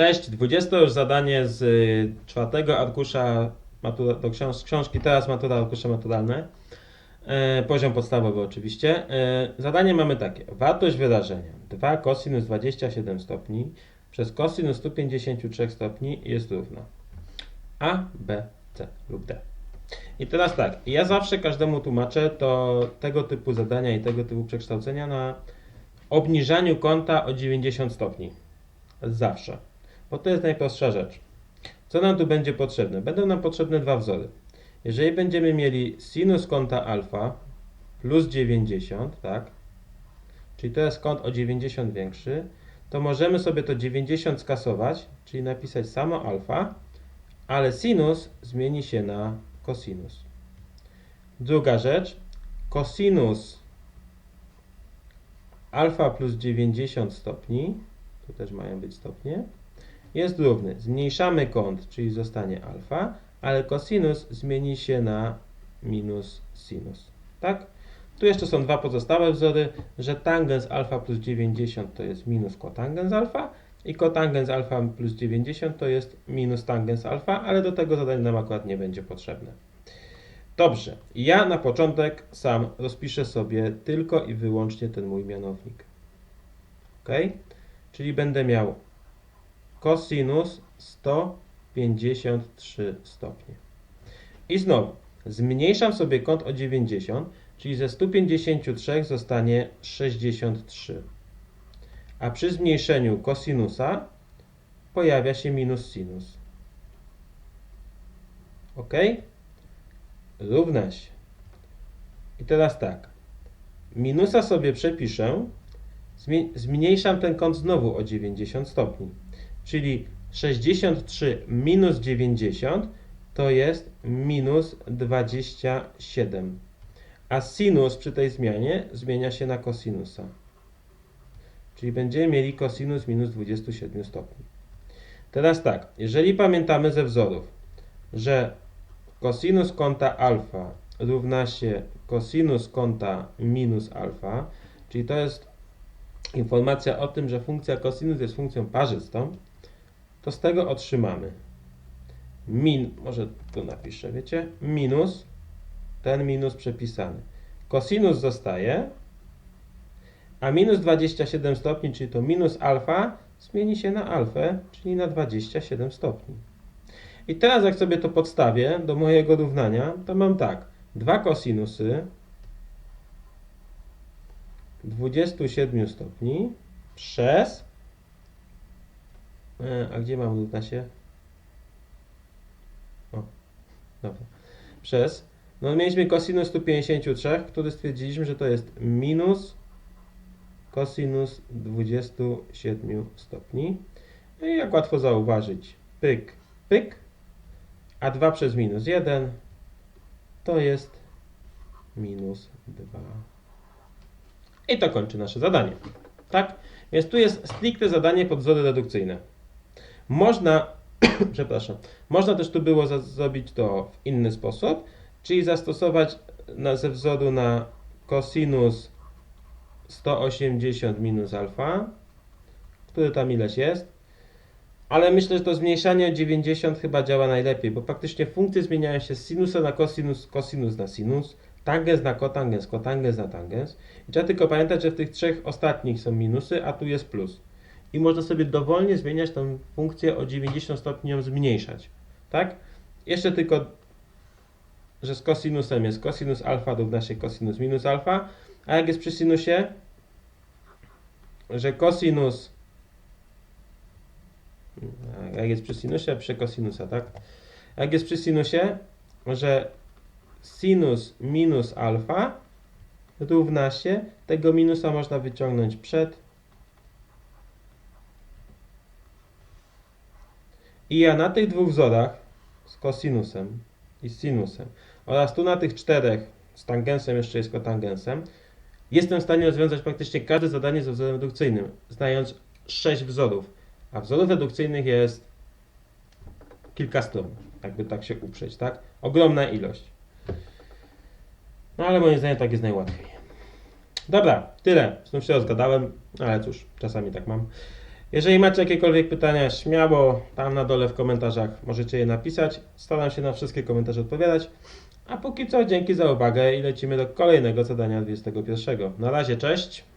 Cześć, 20 już zadanie z y, czwartego arkusza matura, do książ książki Teraz matura, arkusze maturalne. E, poziom podstawowy oczywiście. E, zadanie mamy takie. Wartość wyrażenia 2 cosinus 27 stopni przez cosinus 153 stopni jest równa A, B, C lub D. I teraz tak, ja zawsze każdemu tłumaczę to tego typu zadania i tego typu przekształcenia na obniżaniu kąta o 90 stopni. Zawsze. Bo to jest najprostsza rzecz. Co nam tu będzie potrzebne? Będą nam potrzebne dwa wzory. Jeżeli będziemy mieli sinus kąta alfa plus 90, tak? Czyli to jest kąt o 90 większy, to możemy sobie to 90 skasować, czyli napisać samo alfa, ale sinus zmieni się na cosinus. Druga rzecz, cosinus alfa plus 90 stopni, tu też mają być stopnie, jest równy. Zmniejszamy kąt, czyli zostanie alfa, ale cosinus zmieni się na minus sinus. Tak? Tu jeszcze są dwa pozostałe wzory, że tangens alfa plus 90 to jest minus kotangens alfa i kotangens alfa plus 90 to jest minus tangens alfa, ale do tego zadania nam akurat nie będzie potrzebne. Dobrze, ja na początek sam rozpiszę sobie tylko i wyłącznie ten mój mianownik. Ok? Czyli będę miał cosinus 153 stopnie. I znowu, zmniejszam sobie kąt o 90, czyli ze 153 zostanie 63. A przy zmniejszeniu kosinusa pojawia się minus sinus. Ok? Równa się. I teraz tak. Minusa sobie przepiszę. Zmniejszam ten kąt znowu o 90 stopni. Czyli 63 minus 90 to jest minus 27. A sinus przy tej zmianie zmienia się na kosinusa. Czyli będziemy mieli kosinus minus 27 stopni. Teraz tak, jeżeli pamiętamy ze wzorów, że kosinus kąta alfa równa się kosinus kąta minus alfa, czyli to jest informacja o tym, że funkcja kosinus jest funkcją parzystą, to z tego otrzymamy min, może tu napiszę, wiecie, minus ten minus przepisany. Kosinus zostaje, a minus 27 stopni, czyli to minus alfa, zmieni się na alfę, czyli na 27 stopni. I teraz jak sobie to podstawię do mojego równania, to mam tak, dwa kosinusy 27 stopni przez e, a gdzie mam równa się? O, dobra. Przez no mieliśmy cosinus 153, który stwierdziliśmy, że to jest minus cosinus 27 stopni. No i jak łatwo zauważyć, pyk, pyk, a 2 przez minus 1 to jest minus 2. I to kończy nasze zadanie. Tak? Więc tu jest stricte zadanie pod wzory redukcyjne. Można, przepraszam, można też tu było zrobić to w inny sposób, czyli zastosować na, ze wzoru na cosinus 180 minus alfa, który tam ileś jest, ale myślę, że to zmniejszanie o 90 chyba działa najlepiej, bo praktycznie funkcje zmieniają się z sinusa na cosinus, cosinus na sinus, tangens na kotangens, kotangens na tangens. I trzeba tylko pamiętać, że w tych trzech ostatnich są minusy, a tu jest plus. I można sobie dowolnie zmieniać tę funkcję o 90 stopni, ją zmniejszać. Tak? Jeszcze tylko, że z kosinusem jest cosinus alfa równa się cosinus minus alfa, a jak jest przy sinusie, że cosinus jak jest przy sinusie, przy kosinusa, tak? Jak jest przy sinusie, że sinus minus alfa równa się, tego minusa można wyciągnąć przed i ja na tych dwóch wzorach z kosinusem i z sinusem oraz tu na tych czterech z tangensem, jeszcze jest kotangensem, jestem w stanie rozwiązać praktycznie każde zadanie ze wzorem redukcyjnym, znając sześć wzorów. A wzorów redukcyjnych jest kilka stron, jakby tak się uprzeć, tak? Ogromna ilość. No ale moim zdaniem tak jest najłatwiej. Dobra, tyle. Znów się rozgadałem, ale cóż, czasami tak mam. Jeżeli macie jakiekolwiek pytania, śmiało tam na dole w komentarzach możecie je napisać. Staram się na wszystkie komentarze odpowiadać. A póki co, dzięki za uwagę i lecimy do kolejnego zadania 21. Na razie, cześć!